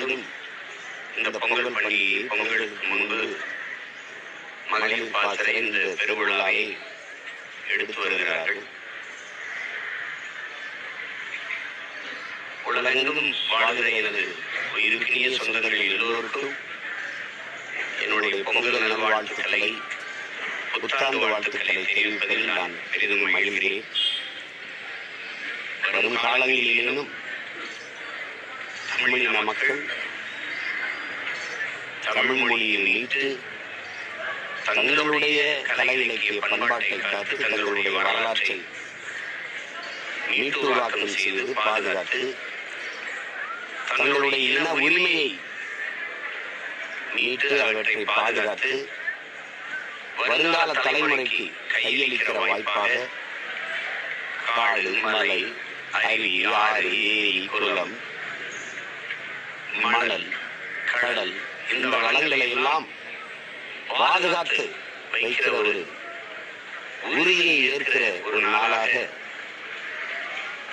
ஆண்டும் இந்த பொங்கல் பண்டிகை பொங்கலுக்கு முன்பு மகளிர் பாசறை இந்த பெருவிழாவை எடுத்து வருகிறார்கள். உலகெங்கும் வாழ்கிற எனது உயிருக்கிய சொந்தங்கள் எல்லோருக்கும் என்னுடைய பொங்கல் நல்வாழ்த்துக்களை புத்தாண்டு வாழ்த்துக்களை தெரிவிப்பதில் நான் பெரிதும் மகிழ்கிறேன். வரும் காலங்களிலும் தமிழின மக்கள் தமிழ் மொழியை மீட்டு தங்களுடைய கலை இலக்கிய பண்பாட்டை காத்து தங்களுடைய வரலாற்றை மீட்டுருவாக்கம் செய்து பாதுகாத்து தங்களுடைய இன உரிமையை மீட்டு அவற்றை பாதுகாத்து வருங்கால தலைமுறைக்கு கையளிக்கிற வாய்ப்பாக காடு மலை அருவி ஆறு ஏரி குளம் மணல் கடல் இந்த வளங்களை எல்லாம் பாதுகாத்து வைக்கிற ஒரு உரியை ஏற்கிற ஒரு நாளாக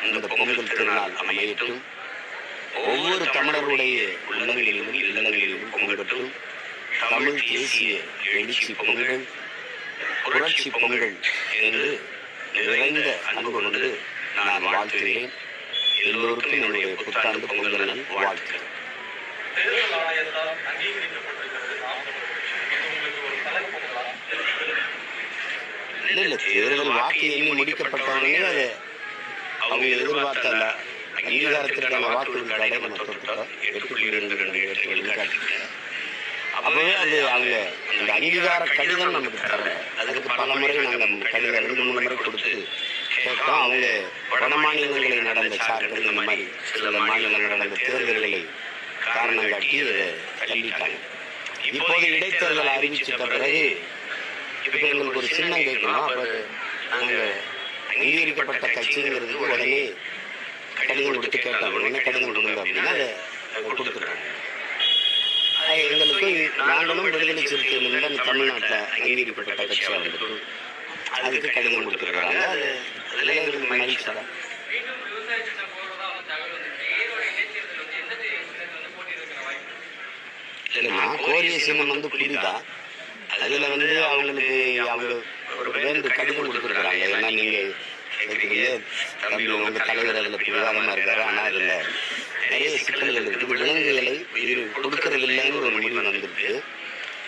இந்த பொங்கல் திருநாள் அமையட்டும். ஒவ்வொரு தமிழருடைய உள்ளங்களிலும் இல்லங்களிலும் பொங்கட்டும் தமிழ் தேசிய எழுச்சி பொங்கல் புரட்சி பொங்கல் என்று நிறைந்த அன்பு கொண்டு நான் வாழ்த்துகிறேன். எல்லோருக்கும் என்னுடைய புத்தாண்டு பொங்கல் நல் வாழ்த்து தேர்தல் ஆணையத்தால் அங்கீகரிக்கப்பட்டிருக்கிறது இது உங்களுக்கு ஒரு தலைப்பொங்கலா இல்ல இல்ல தேர்தல் வாக்கு எண்ணி முடிக்கப்பட்டவனே அது அவங்க எதிர்பார்த்த அங்கீகாரத்திற்கான வாக்குகள் கடை நம்ம தொட்டுட்டோம் எட்டு புள்ளி ரெண்டு ரெண்டு எட்டு வெளிக்காட்டிட்டேன் அப்பவே அது அவங்க அந்த அங்கீகார கடிதம் நமக்கு தரல. அதுக்கு பல முறை நாங்கள் கடிதம் ரெண்டு மூணு முறை கொடுத்து கேட்டோம். அவங்க வட மாநிலங்களில் நடந்த சார்கள் இந்த மாதிரி சில மாநிலங்கள் நடந்த தேர்தல்களை காரணம் காட்டி அதை தள்ளிட்டாங்க. இப்போது இடைத்தேர்தல் அறிவிச்சிட்ட பிறகு இப்போ எங்களுக்கு ஒரு சின்னம் கேட்கணும்? அப்போ நாங்கள் அங்கீகரிக்கப்பட்ட கட்சிங்கிறதுக்கு உடனே கடிதம் கொடுத்து கேட்டோம் உடனே கடிதம் கொடுங்க அப்படின்னா அதை கொடுத்துட்டாங்க. எங்களுக்கு நாங்களும் விடுதலை சிறுத்தைகள் தமிழ்நாட்டில் அங்கீகரிக்கப்பட்ட கட்சியாக இருக்கும் அதுக்கு கடிதம் கொடுத்துருக்காங்க. அது அதில் எங்களுக்கு மகிழ்ச்சி தான் மீண்டும் விவசாய சட்டம் போடுறதா வந்து தகவல் வந்து ஈரோடு இடைத்தேர்தல் வந்து எந்த தேர்தல் வந்து போட்டியிருக்கிற வாய்ப்பு கோரிய சின்னம் வந்து புரியுதா? அதில் வந்து அவங்களுக்கு அவங்க ஒரு வேண்டு கடிதம் கொடுத்துருக்குறாங்க. ஏன்னா நீங்கள் கேட்குறீங்க தம்பி உங்கள் தலைவர் அதில் விவாதமாக இருக்காரு ஆனால் அதில் நிறைய சிக்கல்கள் இருக்குது விலங்குகளை இது கொடுக்கறதில்லைன்னு ஒரு முடிவு வந்திருக்கு.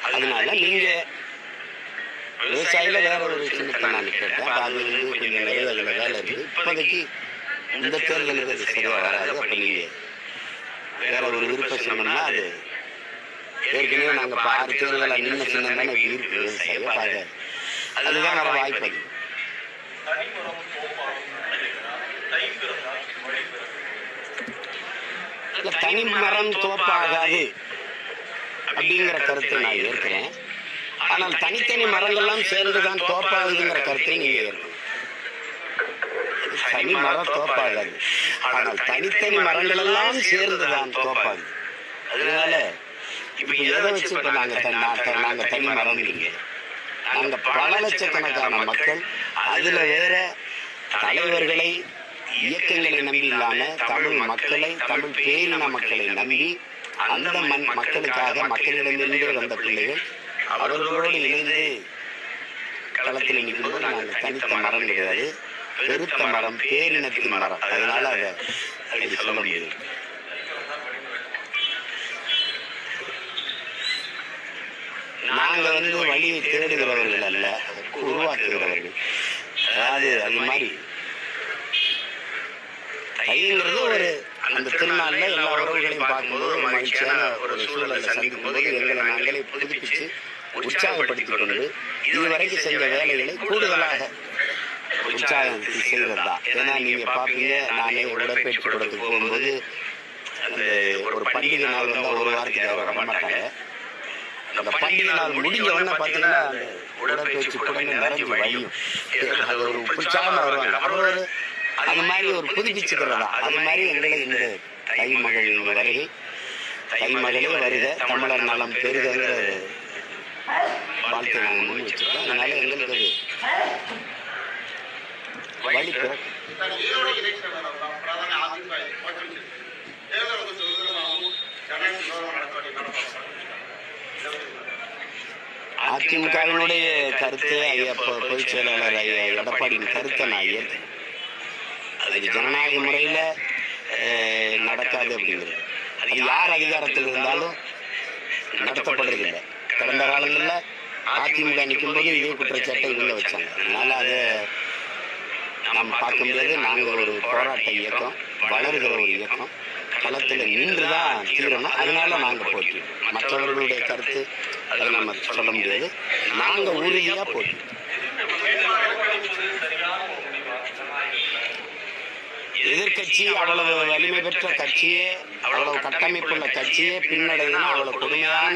அதனால நீங்கள் விவசாயில வேற ஒரு சின்னத்தை நான் கேட்டேன். அது வந்து கொஞ்சம் நிறைய அதில் வேலை இருக்குது இப்போதைக்கு இந்த தேர்தலுக்கு அது சரியாக வராது. அப்போ நீங்கள் வேற ஒரு விருப்பம் சொன்னோம்னா அது ஏற்கனவே நாங்கள் இப்போ ஆறு தேர்தலில் நின்ன சின்னம் தானே இப்போ இருக்கு. அப்ப அது அதுதான் வர வாய்ப்பு. தனி மரம் தோப்பாகாது அப்படிங்கிற கருத்தை நான் ஏற்கிறேன். ஆனால் தனித்தனி மரங்கள்லாம் சேர்ந்து தான் தோப்பாகுதுங்கிற கருத்தை நீங்க ஏற்கணும். தனி மரம் தோப்பாகாது ஆனால் தனித்தனி மரங்கள் எல்லாம் சேர்ந்து தான் தோப்பாகுது அதனால இப்ப எதை வச்சு இப்ப நாங்க த- நா- த- நாங்க தனி மரம் இல்லைங்க நாங்க பல லட்சக்கணக்கான மக்கள் அதுல வேற தலைவர்களை இயக்கங்களை நம்பி இல்லாம தமிழ் மக்களை தமிழ் பேரின மக்களை நம்பி அந்த மண் மக்களுக்காக மக்களிடமிருந்து வந்த பிள்ளைகள் அவர்களோடு இணைந்து களத்தில் நிற்கும்போது நாங்கள் தனித்த மரம் கிடையாது. பெருத்த மரம் பேரினத்தின் மரம். அதனால அதை சொல்ல முடியாது. நாங்கள் வந்து வழியை தேடுகிறவர்கள் அல்ல உருவாக்குகிறவர்கள். அதாவது அது மாதிரி. தைங்கிறது ஒரு அந்த திருநாளில் எல்லா உறவுகளையும் பார்க்கும்போது ஒரு மகிழ்ச்சியான ஒரு சூழலை சந்திக்கும் போது எங்களை நாங்களே புதுப்பிச்சு உற்சாகப்படுத்திக் கொண்டு இதுவரைக்கும் செஞ்ச வேலைகளை கூடுதலாக உற்சாகம் செய்கிறது? தான் ஏன்னா நீங்கள் பார்ப்பீங்க நானே உடற்பயிற்சி கூடத்துக்கு போகும்போது அந்த ஒரு பண்டிகை நாள் வந்தால் ஒரு வாரத்துக்கு யாரும் வர மாட்டாங்க அந்த பண்டிகை நாள் முடிஞ்ச உடனே பார்த்தீங்கன்னா அந்த உடற்பயிற்சி கூட நிறைஞ்சு வழியும். அது ஒரு உற்சாகமா வருவாங்க. ஒரு அது மாதிரி ஒரு புதுப்பிச்சுக்கிறதா? அது மாதிரி எங்களை இந்த தை மகள் வருகை தை மகளே வருக தமிழர் நலம் பெருகங்கிற வாழ்க்கை நாங்கள் முன் வச்சிருக்கோம் அதனால எங்களுக்கு அது வழி பிறக்கும். அதிமுகவினுடைய கருத்து ஐயா பொதுச் செயலாளர் ஐயா எடப்பாடியின் கருத்தை நான் ஏற்கிறேன். அது ஜனநாயக முறையில் நடக்காது அப்படிங்கிறது. அது யார் அதிகாரத்தில் இருந்தாலும் நடத்தப்படுறதில்லை. கடந்த காலங்களில் அதிமுக நிற்கும்போது இதே குற்றச்சாட்டை உள்ள வச்சாங்க. அதனால அதை நாம் பார்க்க முடியாது. நாங்கள் ஒரு போராட்ட இயக்கம் வளர்கிற ஒரு இயக்கம். களத்தில் நின்று தான் தீரணும். அதனால நாங்கள் போட்டி. மற்றவர்களுடைய கருத்து அதை நம்ம சொல்ல முடியாது. நாங்கள் உறுதியாக போட்டி. எதிர்கட்சி எதிர்க்கட்சி அவ்வளவு வலிமை பெற்ற கட்சியே அவ்வளவு கட்டமைப்புள்ள கட்சியே பின்னடைந்தனா அவ்வளவு கொடுமையான